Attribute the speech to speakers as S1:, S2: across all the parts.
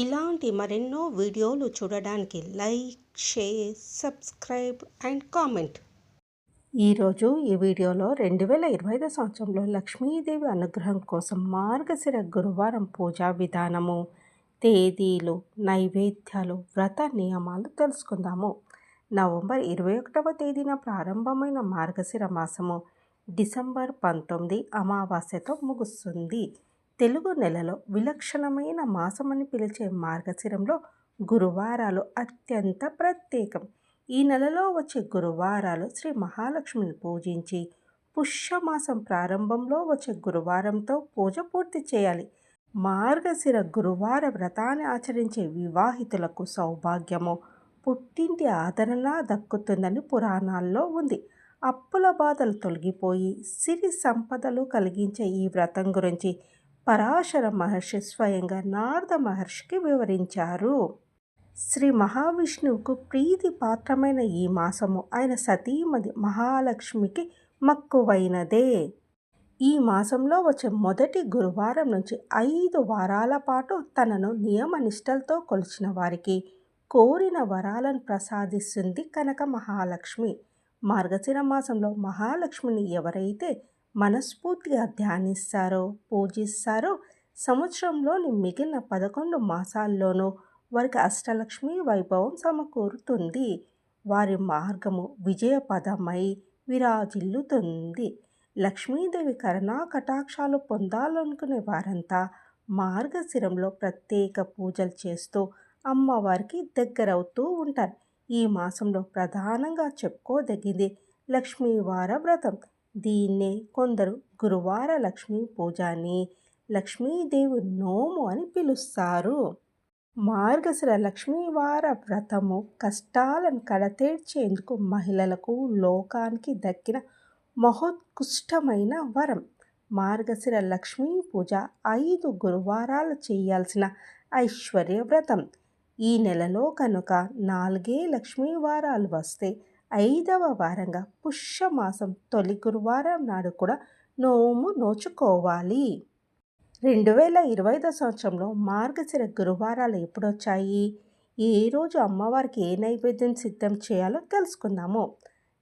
S1: ఇలాంటి మరెన్నో వీడియోలు చూడడానికి like share subscribe and comment. ఈరోజు ఈ వీడియోలో రెండు వేల ఇరవై ఐదు సంవత్సరంలో లక్ష్మీదేవి అనుగ్రహం కోసం మార్గశిర గురువారం పూజా విధానము తేదీలు నైవేద్యాలు వ్రత నియమాలు తెలుసుకుందాము. నవంబర్ ఇరవై ఒకటవ తేదీన ప్రారంభమైన మార్గశిర మాసము డిసెంబర్ పంతొమ్మిది అమావాస్యతో ముగుస్తుంది. తెలుగు నెలలో విలక్షణమైన మాసమని పిలిచే మార్గశిరంలో గురువారాలు అత్యంత ప్రత్యేకం. ఈ నెలలో వచ్చే గురువారాలు శ్రీ మహాలక్ష్మిని పూజించి పుష్యమాసం ప్రారంభంలో వచ్చే గురువారంతో పూజ పూర్తి చేయాలి. మార్గశిర గురువార వ్రతాన్ని ఆచరించే వివాహితులకు సౌభాగ్యము. పుట్టింటి ఆదరణ దక్కుతుందని పురాణాల్లో ఉంది. అప్పుల బాధలు తొలగిపోయి సిరి సంపదలు కలిగించే ఈ వ్రతం గురించి పరాశర మహర్షి స్వయంగా నారద మహర్షికి వివరించారు. శ్రీ మహావిష్ణువుకు ప్రీతి పాత్రమైన ఈ మాసము ఆయన సతీమది మహాలక్ష్మికి మక్కువైనదే. ఈ మాసంలో వచ్చే మొదటి గురువారం నుంచి ఐదు వారాల పాటు తనను నియమనిష్టలతో కొలిచిన వారికి కోరిన వరాలను ప్రసాదిస్తుంది కనక మహాలక్ష్మి. మార్గశిర మాసంలో మహాలక్ష్మిని ఎవరైతే మనస్ఫూర్తిగా ధ్యానిస్తారో పూజిస్తారో సంవత్సరంలోని మిగిలిన పదకొండు మాసాల్లోనూ వారికి అష్టలక్ష్మి వైభవం సమకూరుతుంది. వారి మార్గము విజయపదమై విరాజిల్లుతుంది. లక్ష్మీదేవి కరుణా కటాక్షాలు పొందాలనుకునే వారంతా మార్గశిరంలో ప్రత్యేక పూజలు చేస్తూ అమ్మవారికి దగ్గరవుతూ ఉంటారు. ఈ మాసంలో ప్రధానంగా చెప్పుకోదగింది లక్ష్మీవార వ్రతం. దీన్నే కొందరు గురువార లక్ష్మీ పూజ అని లక్ష్మీదేవి నోము అని పిలుస్తారు. మార్గశిర లక్ష్మీవార వ్రతము కష్టాలను కడతేర్చేందుకు మహిళలకు లోకానికి దక్కిన మహోత్కృష్టమైన వరం. మార్గశిర లక్ష్మీ పూజ ఐదు గురువారాలు చేయాల్సిన ఐశ్వర్య వ్రతం. ఈ నెలలో కనుక నాలుగే లక్ష్మీ వారాలు వస్తే ఐదవ వారంగా పుష్యమాసం తొలి గురువారం నాడు కూడా నోము నోచుకోవాలి. రెండు వేల ఇరవై ఐదో సంవత్సరంలో మార్గశిర గురువారాలు ఎప్పుడొచ్చాయి? ఏ రోజు అమ్మవారికి ఏ నైవేద్యం సిద్ధం చేయాలో తెలుసుకుందాము.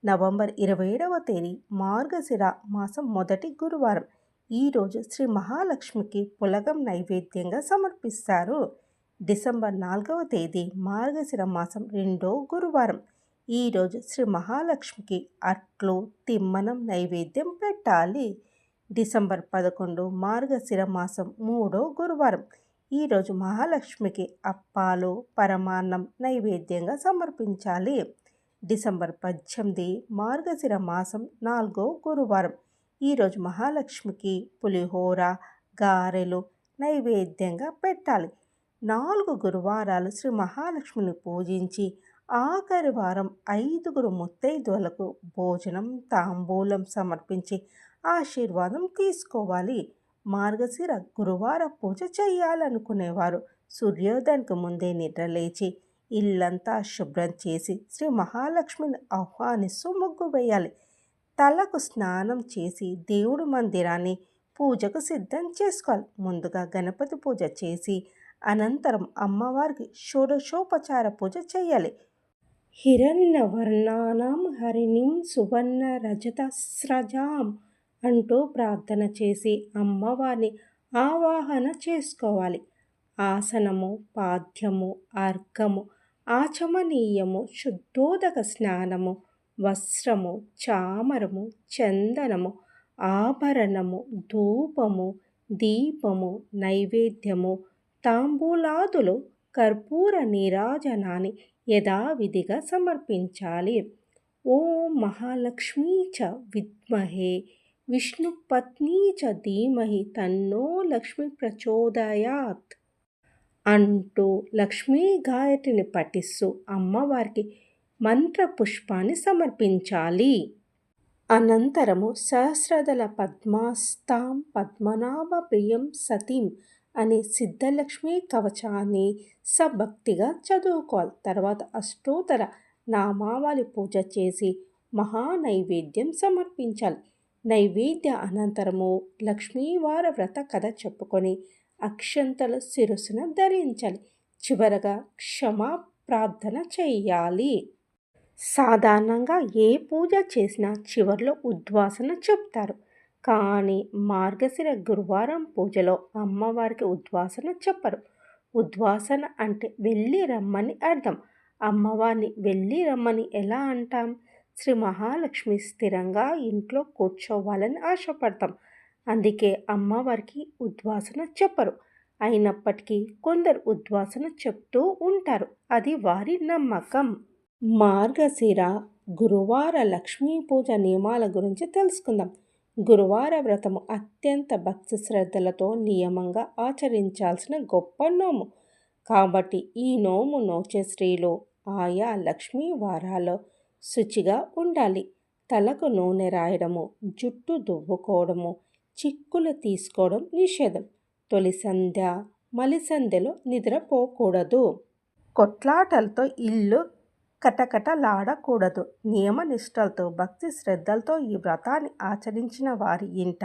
S1: నవంబర్ ఇరవై ఏడవ తేదీ మార్గశిర మాసం మొదటి గురువారం. ఈరోజు శ్రీ మహాలక్ష్మికి పులగం నైవేద్యంగా సమర్పిస్తారు. డిసెంబర్ నాలుగవ తేదీ మార్గశిర మాసం రెండో గురువారం. ఈరోజు శ్రీ మహాలక్ష్మికి అట్లు తిమ్మనం నైవేద్యం పెట్టాలి. డిసెంబర్ పదకొండు మార్గశిర మాసం మూడో గురువారం. ఈరోజు మహాలక్ష్మికి అప్పాలు పరమాన్నం నైవేద్యంగా సమర్పించాలి. డిసెంబర్ పద్దెనిమిది మార్గశిర మాసం నాలుగో గురువారం. ఈరోజు మహాలక్ష్మికి పులిహోర గారెలు నైవేద్యంగా పెట్టాలి. నాలుగు గురువారాలు శ్రీ మహాలక్ష్మిని పూజించి ఆఖరి వారం ఐదుగురు ముత్తైదువులకు భోజనం తాంబూలం సమర్పించి ఆశీర్వాదం తీసుకోవాలి. మార్గశిర గురువార పూజ చేయాలనుకునేవారు. సూర్యోదయానికి ముందే నిద్రలేచి ఇల్లంతా శుభ్రం చేసి శ్రీ మహాలక్ష్మిని ఆహ్వానిస్తూ ముగ్గు వేయాలి. తలకు స్నానం చేసి దేవుడి మందిరాన్ని పూజకు సిద్ధం చేసుకోవాలి. ముందుగా గణపతి పూజ చేసి అనంతరం అమ్మవారికి షోడశోపచార పూజ చేయాలి. హిరణ్యవర్ణానాం హరిణిం సువర్ణ రజతస్రజాం అంటూ ప్రార్థన చేసి అమ్మవారిని ఆవాహన చేసుకోవాలి. ఆసనము పాద్యము అర్ఘము ఆచమనీయము శుద్ధోదక స్నానము వస్త్రము చామరము చందనము ఆభరణము ధూపము దీపము నైవేద్యము తాంబూలాదులు కర్పూర నీరాజనాన్ని యథావిధిగా సమర్పించాలి. ఓం మహాలక్ష్మీ చ విద్మహే విష్ణుపత్ని చ ధీమహి తన్నో లక్ష్మి ప్రచోదయాత్. అంటూ లక్ష్మీ గాయత్రిని పఠిస్తూ అమ్మవారికి మంత్ర పుష్పాన్ని సమర్పించాలి. అనంతరము సహస్రదల పద్మాస్తాం పద్మనాభ ప్రియం సతీం అని సిద్ధలక్ష్మి కవచాన్ని సభక్తిగా చదువుకోవాలి. తర్వాత అష్టోత్తర నామావళి పూజ చేసి మహా నైవేద్యం సమర్పించాలి. నైవేద్య అనంతరము లక్ష్మీవార వ్రత కథ చెప్పుకొని అక్షంతల శిరస్సున ధరించాలి. చివరగా క్షమా ప్రార్థన చేయాలి. సాధారణంగా ఏ పూజ చేసినా చివరిలో ఉద్వాసన చెప్తారు. కానీ మార్గశిర గురువారం పూజలో అమ్మవారికి ఉద్వాసన చెప్పరు. ఉద్వాసన అంటే వెళ్ళి రమ్మని అర్థం. అమ్మవారిని వెళ్ళి రమ్మని ఎలా అంటాం? శ్రీ మహాలక్ష్మి స్థిరంగా ఇంట్లో కూర్చోవాలని ఆశపడతాం. అందుకే అమ్మవారికి ఉద్వాసన చెప్పరు. అయినప్పటికీ కొందరు ఉద్వాసన చెప్తూ ఉంటారు. అది వారి నమ్మకం. మార్గశిర గురువార లక్ష్మీ పూజ నియమాల గురించి తెలుసుకుందాం. గురువార వ్రతము అత్యంత భక్తి శ్రద్ధలతో నియమంగా ఆచరించాల్సిన గొప్ప నోము. కాబట్టి ఈ నోము నోచే స్త్రీలు ఆయా లక్ష్మీ వారాల్లో శుచిగా ఉండాలి. తలకు నూనె రాయడము జుట్టు దువ్వుకోవడము చిక్కులు తీసుకోవడం నిషేధం. తొలి సంధ్య మలిసంధ్యలో నిద్రపోకూడదు. కొట్లాటలతో ఇల్లు కటకటలాడకూడదు. నియమ నిష్టలతో భక్తి శ్రద్ధలతో ఈ వ్రతాన్ని ఆచరించిన వారి ఇంట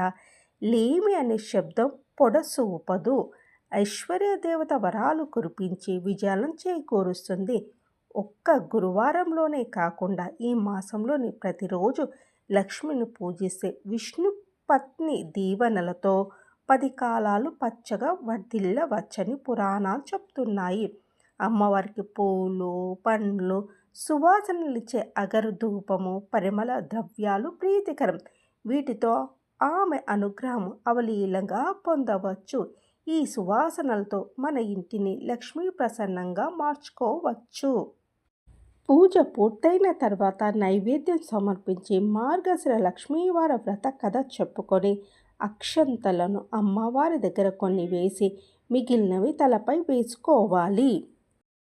S1: లేమి అనే శబ్దం పొడసు ఐశ్వర్య దేవత వరాలు కురిపించి విజయాలను చేకూరుస్తుంది. ఒక్క గురువారంలోనే కాకుండా ఈ మాసంలోని ప్రతిరోజు లక్ష్మిని పూజిస్తే విష్ణు పత్ని దీవెనలతో పది కాలాలు పచ్చగా వర్ధిల్లవచ్చని పురాణాలు చెప్తున్నాయి. అమ్మవారికి పూలు పండ్లు సువాసనలిచ్చే అగరు ధూపము పరిమళ ద్రవ్యాలు ప్రీతికరం. వీటితో ఆమె అనుగ్రహం అవలీలంగా పొందవచ్చు. ఈ సువాసనలతో మన ఇంటిని లక్ష్మీ ప్రసన్నంగా మార్చుకోవచ్చు. పూజ పూర్తయిన తర్వాత నైవేద్యం సమర్పించి మార్గశిర లక్ష్మీవార వ్రత కథ చెప్పుకొని అక్షంతలను అమ్మవారి దగ్గర కొన్ని వేసి మిగిలినవి తలపై వేసుకోవాలి.